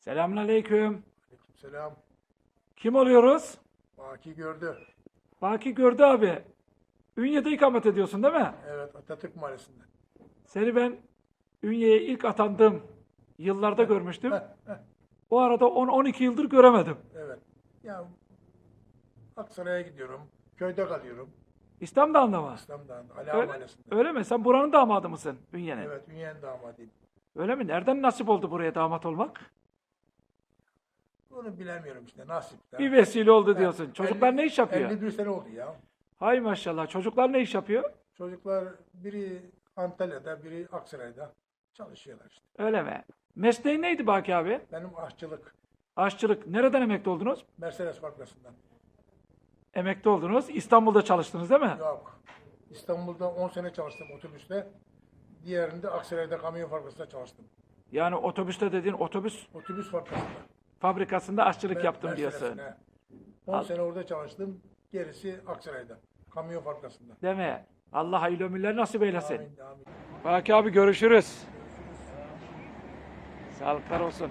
Selamünaleyküm. Selam. Kim oluyoruz? Baki gördü. Baki gördü abi. Ünye'de ikamet ediyorsun değil mi? Evet Atatürk Mahallesi'nde. Seni ben Ünye'ye ilk atandığım yıllarda görmüştüm. O arada 10-12 yıldır göremedim. evet. Ya Aksaray'a gidiyorum. Köyde kalıyorum. İslam'da mı? İslam'dan. Ali Öyle, Mahallesi'nde. öyle mi? Sen buranın damadı mısın Ünye'nin? Evet Ünyen damadıyım. Öyle mi? Nereden nasip oldu buraya damat olmak? Bunu bilemiyorum işte nasip. Bir vesile oldu diyorsun. Evet, Çocuklar 50 ne iş yapıyor? 51 sene oldu ya. Hay maşallah. Çocuklar ne iş yapıyor? Çocuklar biri Antalya'da, biri Aksaray'da çalışıyorlar işte. Öyle mi? Mesleğin neydi Baki abi? Benim aşçılık Aşçılık. Nereden emekli oldunuz? Mercedes fabrikasından. Emekli oldunuz. İstanbul'da çalıştınız değil mi? Yok. İstanbul'da 10 sene çalıştım otobüste. Diğerinde Aksaray'da kamyon fabrikasında çalıştım. Yani otobüste dediğin otobüs Otobüs fabrikasında. Fabrikasında aşçılık yaptım Mercedes'in, diyorsun. he. 10 sene orada çalıştım. Gerisi Aksaray'da. Kamyon fabrikasında. Mi? Allah hayırlı ömürler nasip eylesin. Amin, amin. Baki abi görüşürüz. Sağlıklar olsun.